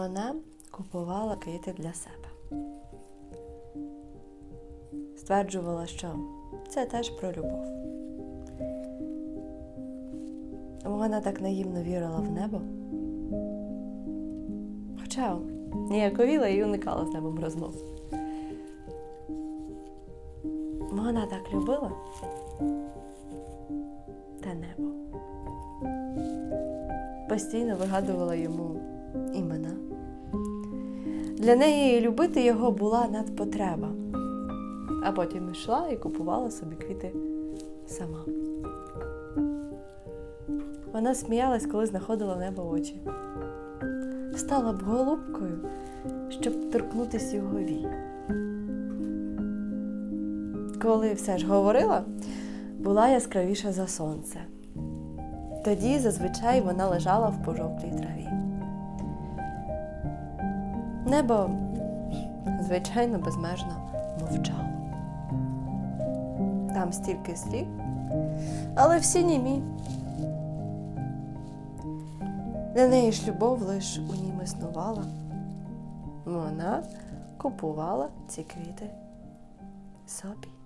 Вона купувала квіти для себе. Стверджувала, що це теж про любов. Вона так наївно вірила в небо. Хоча ніяковіла і уникала з небом розмов. Вона так любила те небо. Постійно вигадувала йому імена. Для неї любити його була надпотреба, а потім йшла і купувала собі квіти сама. Вона сміялась, коли знаходила в небо очі. Стала б голубкою, щоб торкнутися його вій. Коли все ж говорила, була яскравіша за сонце. Тоді зазвичай вона лежала в пожовклій траві. Небо, звичайно, безмежно мовчало. Там стільки слів, але всі німі. Для неї ж любов лиш у нім існувала. Вона купувала ці квіти собі.